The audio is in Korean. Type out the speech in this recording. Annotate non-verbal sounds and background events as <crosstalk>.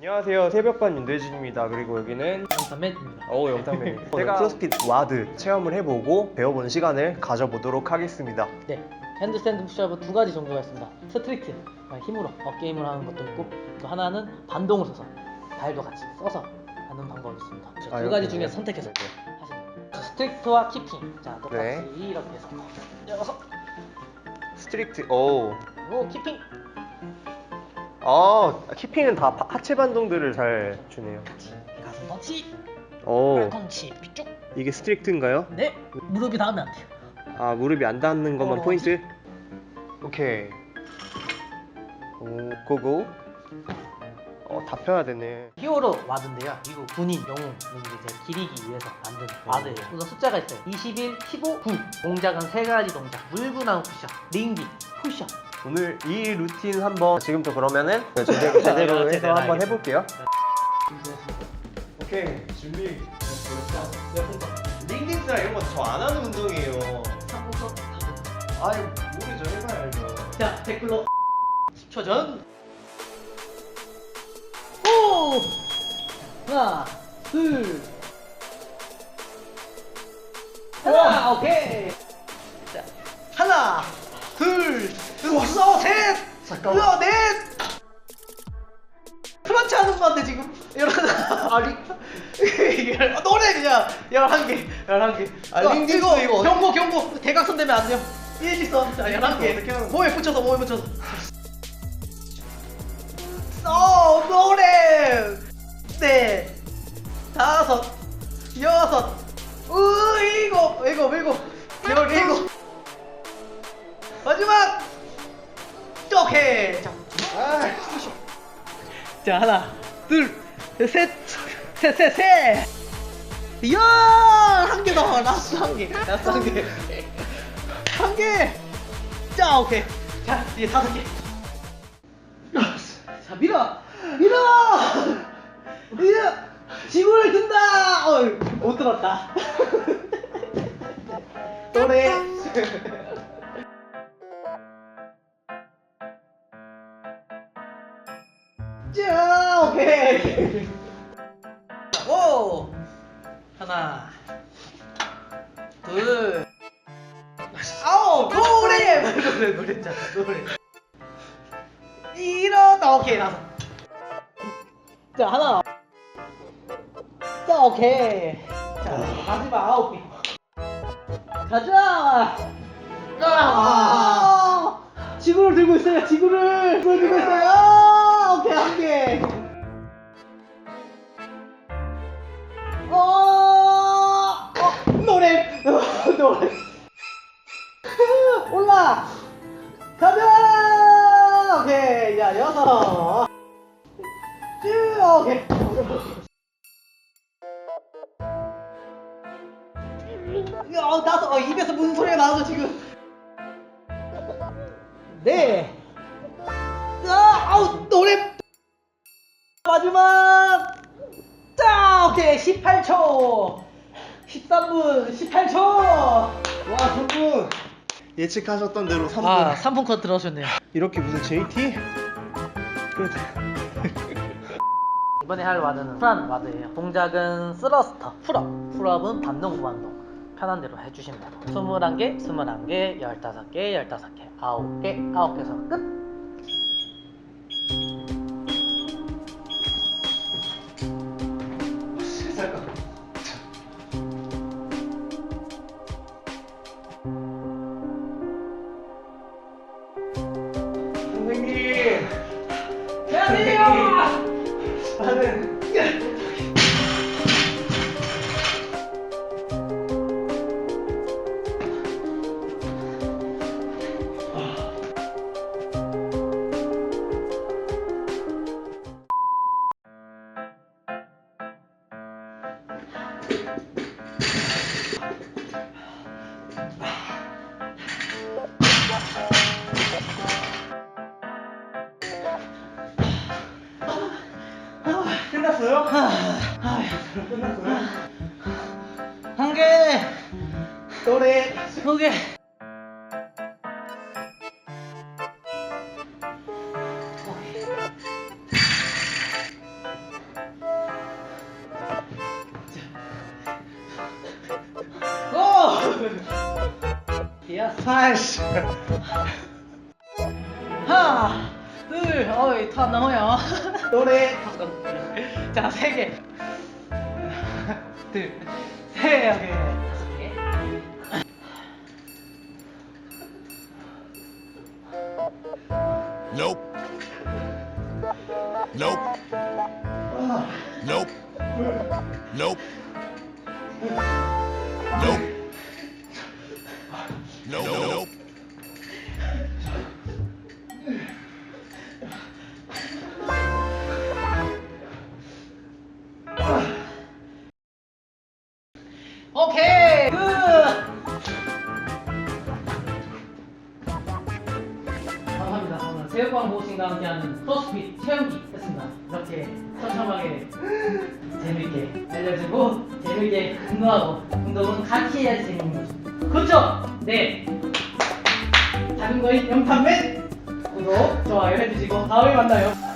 안녕하세요 새벽반 윤대진입니다 그리고 여기는 영탄맨입니다. 어우 영탁맨 제가 크로스핏 와드 체험을 해보고 배워보는 시간을 가져보도록 하겠습니다 네, 핸드스탠드 푸시업은 두 가지 종류가 있습니다. 스트릭트, 힘으로 어깨 힘으로 하는 것도 있고 또 하나는 반동을 써서 발도 같이 써서 하는 방법이 있습니다. 저 아, 두 가지 이렇게 중에? 선택해서 네. 하시면 돼요. 스트릭트와 키핑. 자, 똑같이 네. 이렇게 해서 여섯, 스트릭트 오오 키핑. 아 키핑은 다 파- 하체 반동들을 잘 주네요 같이 가슴 펀치, 오 팔꿈치 쭉. 이게 스트릭트인가요? 네, 무릎이 닿으면 안 돼요. 아 무릎이 안 닿는 것만 어. 포인트? 오케이 오 고고 어다 펴야 되네 히어로 와드인데요. 미국 군인 영웅 이제 기리기 위해서 만든 와드예요. 우선 숫자가 있어요. 21, 15, 9. 동작은 세 가지 동작. 물구나무 푸시업, 링기, 푸시업. 오늘 이 루틴 한번 지금부터 그러면은 제대로, 제대로 해서 제대로 한번. 해볼게요 오케이 준비 링딩스나 이런 거 저 안 하는 운동이에요 아유 모르죠 해봐야 알죠 자, 댓글로 10초 전. 오! 하나, 둘. 하나, 오케이. 잠깐만. 넷. 프런치 하는 건데 지금. 여러분 <laughs> 아니 이게 노래 그냥 열한 개 열한 개. 아, 어, 링딩스 이거 이거 어디- 경고 경고. 대각선 되면 안 돼요. 일직선 자 열한 개. 어떻게 하는 거야? 몸에 붙여서 몸에 붙여서. 어 노래. 네. 다섯. 여섯. 으 일곱 일곱 일곱. 열 일곱. 마지막 오케이 자 아. 자 하나 둘셋셋셋셋 이야 한개 더 라스트 한개 라스트 한개 한개 자 오케이. 자 이제 다섯 개. 자 밀어. 밀어. 밀어. 지구를 든다. 어 못 들었다. <laughs> 노래 하나, 둘, 아홉, <laughs> 노래, 노래, 노래, 자, 노래. 이러다 오케이 다섯. 자, 하나. 자, 오케이. 자, 마지막 아홉 개. 가자. 아, 지구를 들고 있어요. 지구를 지구를 들고 있어요. 가자. 오케이 야 여섯. 쭉 오케이. 야 다섯 어, 입에서 무슨 소리가 나와서 지금. 네. 아, 아우 노래 마지막. 자, 오케이 18초. 13분 18초. 와, 그분 예측하셨던 대로 3분 아, 3분 컷 들어오셨네요. 이렇게 무슨 JT? 그렇다 <laughs> 이번에 할 와드는 풀한 와드예요. 동작은 스러스터, 풀업. 풀업은 반동 후반동. 편한 대로 해주시면 돼요. 21개, 21개, 15개, 15개, 9개, 9개에서 끝. 끝났어요? 끝났어요? 한 개, 노래 두 개. 아이씨. 하나, 둘, 어이, 다 넘어요. 노래 바꿔. 자, 세 개. 하나, 둘, 세 개. 다섯 개. Nope. Nope. Nope. Nope. Nope. 체육관 모신과 함께하는 크로스핏 체험기 했습니다. 이렇게 처참하게 재밌게 알려주고 재밌게 운동하고 운동은 같이 해야 재밌는 거죠. 그렇죠? 네. 작은 거인 영탄맨 구독, 좋아요 해주시고 다음에 만나요.